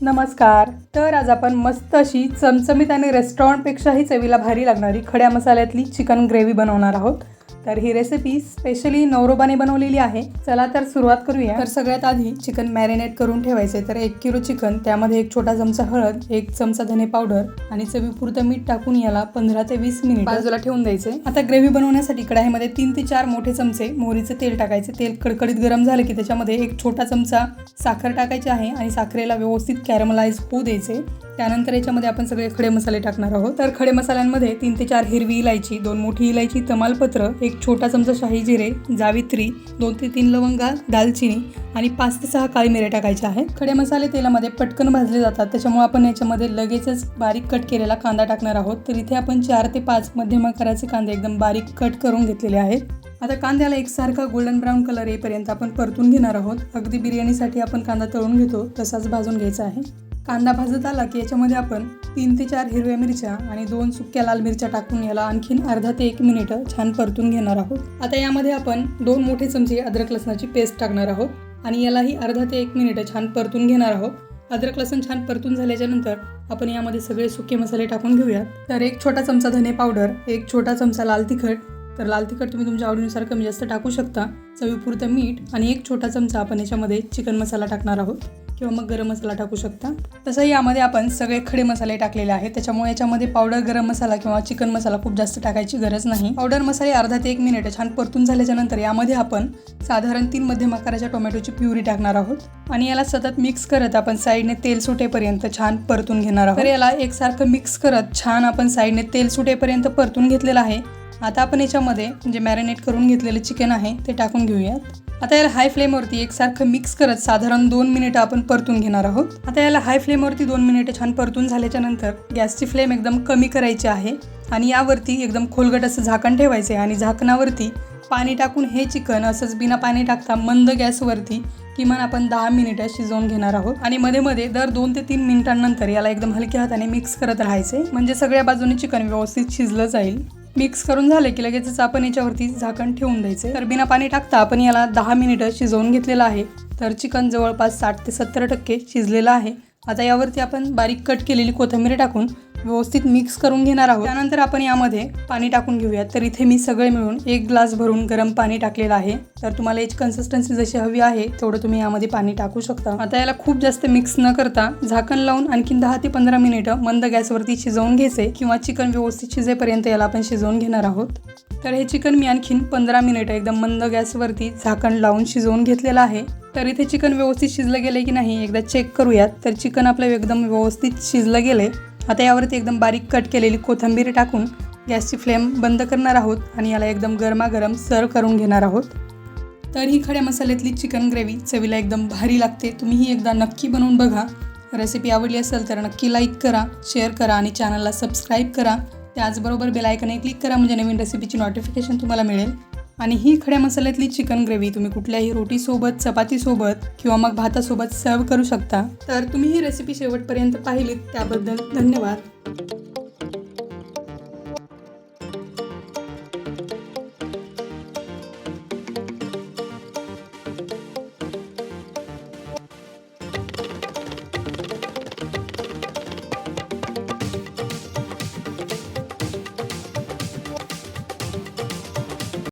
नमस्कार. तर आज आपण मस्त अशी चमचमीत आणि रेस्टॉरंटपेक्षाही चवीला भारी लागणारी खड्या मसाल्यातली चिकन ग्रेव्ही बनवणार आहोत. तर ही रेसिपी स्पेशली नवरोबाने बनवलेली आहे. चला तर सुरुवात करूया. तर सगळ्यात आधी चिकन मॅरिनेट करून ठेवायचे. तर एक किलो चिकन त्यामध्ये एक छोटा चमचा हळद एक चमचा धने पावडर आणि चवीपुरतं मीठ टाकून याला पंधरा ते वीस मिनिट बाजूला ठेवून द्यायचे. आता ग्रेव्ही बनवण्यासाठी कढाईमध्ये तीन ते चार मोठे चमचे मोहरीचे तेल टाकायचे. तेल कडकडीत गरम झालं की त्याच्यामध्ये एक छोटा चमचा साखर टाकायची आहे आणि साखरेला व्यवस्थित कॅरमलाइज होऊ द्यायचे. त्यानंतर याच्यामध्ये आपण सगळे खडे मसाले टाकणार आहोत. तर खडे मसाल्यांमध्ये तीन ते चार हिरवी इलायची दोन मोठी इलायची तमालपत्र एक छोटा चमचा शाही जिरे जावित्री दोन ते तीन लवंगा दालचिनी आणि पाच ते सहा काळी मिरे टाकायचे आहेत. खडे मसाले तेलामध्ये पटकन भाजले जातात. त्याच्यामुळे आपण याच्यामध्ये लगेचच बारीक कट केलेला कांदा टाकणार आहोत. तर इथे आपण चार ते पाच मध्यम आकाराचे कांदे एकदम बारीक कट करून घेतलेले आहेत. आता कांद्याला एकसारखा गोल्डन ब्राऊन कलर येईपर्यंत आपण परतून घेणार आहोत. अगदी बिर्याणीसाठी आपण कांदा तळून घेतो. तसाच भाजून घ्यायचा आहे. कांदा भाजत आला की याच्यामध्ये आपण तीन ते चार हिरव्या मिरच्या आणि दोन सुक्या लाल मिरच्या टाकून याला आणखीन अर्धा ते एक मिनिट छान परतून घेणार आहोत. आता यामध्ये आपण दोन मोठे चमचे अद्रक लसणाची पेस्ट टाकणार आहोत आणि यालाही अर्धा ते एक मिनिट छान परतून घेणार आहोत. अद्रक लसूण छान परतून झाल्याच्यानंतर आपण यामध्ये सगळे सुके मसाले टाकून घेऊयात. तर एक छोटा चमचा धने पावडर एक छोटा चमचा लाल तिखट. तर लाल तिखट तुम्ही तुमच्या आवडीनुसार कमी जास्त टाकू शकता. चवीपुरतं मीठ आणि एक छोटा चमचा आपण याच्यामध्ये चिकन मसाला टाकणार आहोत. किंवा मग गरम मसाला टाकू शकता. तसंही यामध्ये आपण सगळे खडे मसाले टाकलेले आहेत. त्याच्यामुळे याच्यामध्ये पावडर गरम मसाला किंवा चिकन मसाला खूप जास्त टाकायची गरज नाही. पावडर मसाले अर्धा ते एक मिनिट छान परतून झाल्याच्यानंतर यामध्ये आपण साधारण तीन मध्यम आकाराच्या टोमॅटोची प्युरी टाकणार आहोत. आणि याला सतत मिक्स करत आपण साईडने तेल सुटेपर्यंत छान परतून घेणार आहोत. तर याला एकसारखं मिक्स करत छान आपण साईडने तेल सुटेपर्यंत परतून घेतलेलं आहे. आता आपण याच्यामध्ये जे मॅरिनेट करून घेतलेलं चिकन आहे ते टाकून घेऊयात. आता याला हाय फ्लेमवरती एकसारखं मिक्स करत साधारण दोन मिनिटं आपण परतून घेणार आहोत. आता याला हाय फ्लेमवरती दोन मिनिटं छान परतून झाल्याच्यानंतर गॅसची फ्लेम एकदम कमी करायची आहे आणि यावरती एकदम खोलगट असं झाकण ठेवायचं आहे आणि झाकणावरती पाणी टाकून हे चिकन असंच बिना पाणी टाकता मंद गॅसवरती किमान आपण दहा मिनिटं शिजवून घेणार आहोत. आणि मध्ये मध्ये दर दोन ते तीन मिनिटांनंतर याला एकदम हलक्या हाताने मिक्स करत राहायचे म्हणजे सगळ्या बाजूने चिकन व्यवस्थित शिजलं जाईल. मिक्स करून झाले की लगेचच आपण याच्यावरती झाकण ठेवून द्यायचे. तर बिना पाणी टाकता आपण याला दहा मिनिटं शिजवून घेतलेलं आहे. तर चिकन जवळपास साठ ते सत्तर टक्के शिजलेलं आहे. आता यावरती आपण बारीक कट केलेली कोथिंबीर टाकून व्यवस्थित मिक्स करून घेणार आहोत. त्यानंतर आपण यामध्ये पाणी टाकून घेऊयात. तर इथे मी सगळे मिळून एक ग्लास भरून गरम पाणी टाकलेलं आहे. तर तुम्हाला याची कन्सिस्टन्सी जशी हवी आहे तेवढं तुम्ही यामध्ये पाणी टाकू शकता. आता याला खूप जास्त मिक्स न करता झाकण लावून आणखीन दहा ते पंधरा मिनिटं मंद गॅसवरती शिजवून घ्यायचे किंवा चिकन व्यवस्थित शिजेपर्यंत याला आपण शिजवून घेणार आहोत. तर हे चिकन मी आणखीन पंधरा मिनिटं एकदम मंद गॅसवरती झाकण लावून शिजवून घेतलेलं आहे. तर इथे चिकन व्यवस्थित शिजलं गेलं की नाही एकदा चेक करूयात. तर चिकन आपलं एकदम व्यवस्थित शिजलं गेले आता यावरती एकदम बारीक कट केलेली कोथिंबीर टाकून गॅसची फ्लेम बंद करणार आहोत आणि याला एकदम गरमागरम सर्व करून घेणार आहोत. तर ही खड्या मसाल्यातली चिकन ग्रेव्ही चवीला एकदम भारी लागते. तुम्हीही एकदा नक्की बनवून बघा. रेसिपी आवडली असेल तर नक्की लाईक करा शेअर करा आणि चॅनलला सबस्क्राईब करा. त्याचबरोबर बेलायकने क्लिक करा म्हणजे नवीन रेसिपीची नोटिफिकेशन तुम्हाला मिळेल. आणि ही खड्या मसाल्यातली चिकन ग्रेव्ही तुम्ही कुठल्याही रोटीसोबत चपातीसोबत किंवा मग भातासोबत सर्व करू शकता. तर तुम्ही ही रेसिपी शेवटपर्यंत पाहिलीत त्याबद्दल धन्यवाद.